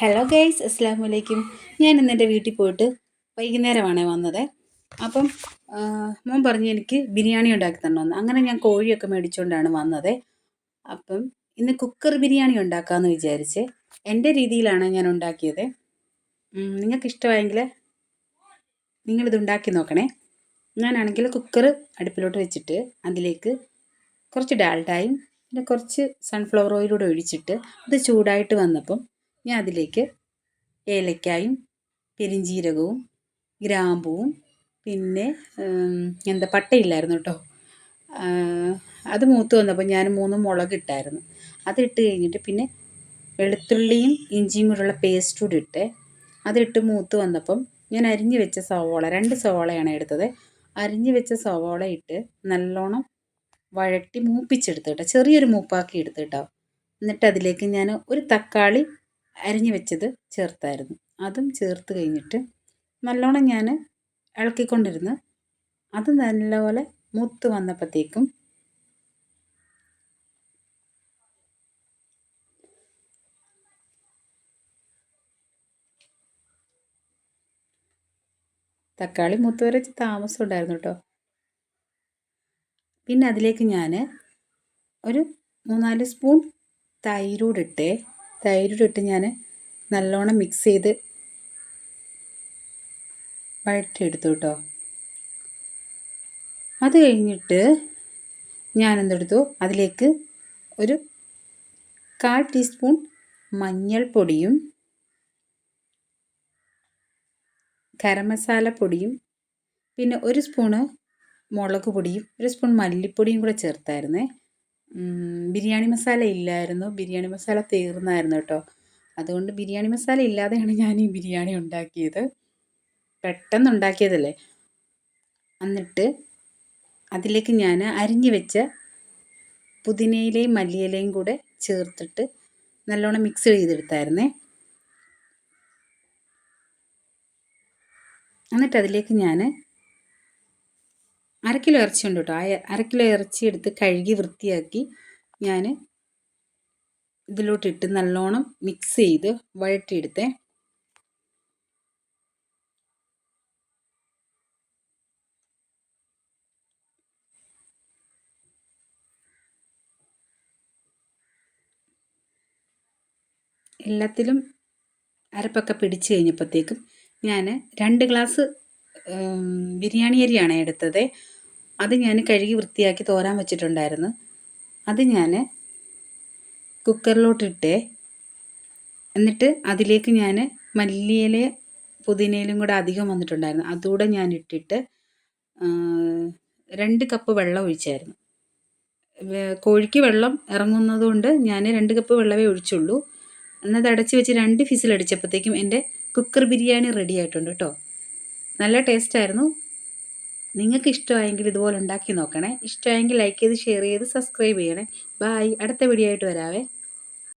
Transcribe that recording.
Hello guys അസ്സാം വലൈക്കും ഞാൻ ഇന്ന് എന്റെ വീട്ടിൽ പോയിട്ട് വൈകുന്നേരമാണ് വന്നത്. അപ്പം മോൻ പറഞ്ഞ് എനിക്ക് ബിരിയാണി ഉണ്ടാക്കി തരണമെന്ന്. അങ്ങനെ ഞാൻ കോഴിയൊക്കെ മേടിച്ചുകൊണ്ടാണ് വന്നത്. അപ്പം ഇന്ന് കുക്കർ ബിരിയാണി ഉണ്ടാക്കാമെന്ന് വിചാരിച്ച് എന്റെ രീതിയിലാണ് ഞാൻ ഉണ്ടാക്കിയത്. നിങ്ങൾക്ക് ഇഷ്ടമായെങ്കിൽ നിങ്ങളിത് ഉണ്ടാക്കി നോക്കണേ. ഞാനാണെങ്കിൽ കുക്കർ അടുപ്പിലോട്ട് വെച്ചിട്ട് അതിലേക്ക് കുറച്ച് ഡാൽഡായും പിന്നെ കുറച്ച് സൺഫ്ലവർ ഓയിലൂടെ ഒഴിച്ചിട്ട് അത് ചൂടായിട്ട് വന്നപ്പം ഞാൻ അതിലേക്ക് ഏലക്കായും പെരിഞ്ജീരകവും ഗ്രാമ്പുവും പിന്നെ എന്താ പട്ടയില്ലായിരുന്നു കേട്ടോ. അത് മൂത്ത് വന്നപ്പോൾ ഞാൻ മൂന്ന് മുളക് ഇട്ടായിരുന്നു. അതിട്ട് കഴിഞ്ഞിട്ട് പിന്നെ വെളുത്തുള്ളിയും ഇഞ്ചിയും കൂടെയുള്ള പേസ്റ്റ് കൂടി ഇട്ട് അതിട്ട് മൂത്ത് വന്നപ്പം ഞാൻ അരിഞ്ഞു വെച്ച സവോള രണ്ട് സവോളയാണ് എടുത്തത്. അരിഞ്ഞു വെച്ച സവോള ഇട്ട് നല്ലോണം വഴട്ടി മൂപ്പിച്ചെടുത്ത് കേട്ടോ. ചെറിയൊരു മൂപ്പാക്കി എടുത്ത് കേട്ടോ. എന്നിട്ട് അതിലേക്ക് ഞാൻ ഒരു തക്കാളി അരിഞ്ഞു വെച്ചത് ചേർത്തായിരുന്നു. അതും ചേർത്ത് കഴിഞ്ഞിട്ട് നല്ലോണം ഞാൻ ഇളക്കിക്കൊണ്ടിരുന്ന് അത് നല്ലപോലെ മൂത്ത് വന്നപ്പോഴത്തേക്കും തക്കാളി മൂത്ത് വരെ താമസം ഉണ്ടായിരുന്നു കേട്ടോ. പിന്നെ അതിലേക്ക് ഞാൻ ഒരു മൂന്നാൽ സ്പൂൺ തൈരൂടെ ഇട്ടേ തൈരൂടെ ഇട്ട് ഞാൻ നല്ലോണം മിക്സ് ചെയ്ത് വഴറ്റിയെടുത്തു കേട്ടോ. അത് കഴിഞ്ഞിട്ട് ഞാൻ എന്തെടുത്തു അതിലേക്ക് ഒരു കാൽ ടീസ്പൂൺ മഞ്ഞൾപ്പൊടിയും ഗരം മസാല പൊടിയും പിന്നെ ഒരു സ്പൂണ് മുളക് പൊടിയും ഒരു സ്പൂൺ മല്ലിപ്പൊടിയും കൂടെ ചേർത്തായിരുന്നേ. ബിരിയാണി മസാല ഇല്ലായിരുന്നു. ബിരിയാണി മസാല തീർന്നായിരുന്നു കേട്ടോ. അതുകൊണ്ട് ബിരിയാണി മസാല ഇല്ലാതെയാണ് ഞാൻ ഈ ബിരിയാണി ഉണ്ടാക്കിയത്. പെട്ടെന്ന് ഉണ്ടാക്കിയതല്ലേ എന്നിട്ട് അതിലേക്ക് ഞാൻ അരിഞ്ഞു വെച്ച പുതിനയിലയും മല്ലിയിലയും കൂടെ ചേർത്തിട്ട് നല്ലോണം മിക്സ് ചെയ്തെടുത്തായിരുന്നേ. എന്നിട്ട് അതിലേക്ക് ഞാൻ അര കിലോ ഇറച്ചി ഉണ്ട് കേട്ടോ. ആ അര ഇറച്ചി എടുത്ത് കഴുകി വൃത്തിയാക്കി ഞാൻ ഇതിലോട്ടിട്ട് നല്ലോണം മിക്സ് ചെയ്ത് വഴറ്റിയെടുത്തേ. എല്ലാത്തിലും അരപ്പൊക്കെ പിടിച്ച് കഴിഞ്ഞപ്പോഴത്തേക്കും ഞാൻ രണ്ട് ഗ്ലാസ് ബിരിയാണി അരിയാണ് എടുത്തത്. അത് ഞാൻ കഴുകി വൃത്തിയാക്കി തോരാൻ വെച്ചിട്ടുണ്ടായിരുന്നു. അത് ഞാൻ കുക്കറിലോട്ടിട്ടേ എന്നിട്ട് അതിലേക്ക് ഞാൻ മല്ലിയില പുതിനയിലും കൂടെ അധികം വന്നിട്ടുണ്ടായിരുന്നു. അതുകൂടെ ഞാൻ ഇട്ടിട്ട് രണ്ട് കപ്പ് വെള്ളം ഒഴിച്ചായിരുന്നു. കോഴിക്ക് വെള്ളം ഇറങ്ങുന്നത് കൊണ്ട് ഞാൻ രണ്ട് കപ്പ് വെള്ളമേ ഒഴിച്ചുള്ളൂ. എന്നത് അടച്ച് വെച്ച് രണ്ട് ഫിസിൽ അടിച്ചപ്പോഴത്തേക്കും എന്റെ കുക്കർ ബിരിയാണി റെഡി ആയിട്ടുണ്ട് കേട്ടോ നല്ല ടേസ്റ്റായിരുന്നു നിങ്ങൾക്ക് ഇഷ്ടമായെങ്കിൽ ഇതുപോലെ ഉണ്ടാക്കി നോക്കണേ. ഇഷ്ടമായെങ്കിൽ ലൈക്ക് ചെയ്ത് ഷെയർ ചെയ്ത് സബ്സ്ക്രൈബ് ചെയ്യണേ. ബായ് അടുത്ത വീഡിയോ ആയിട്ട് വരാവേ.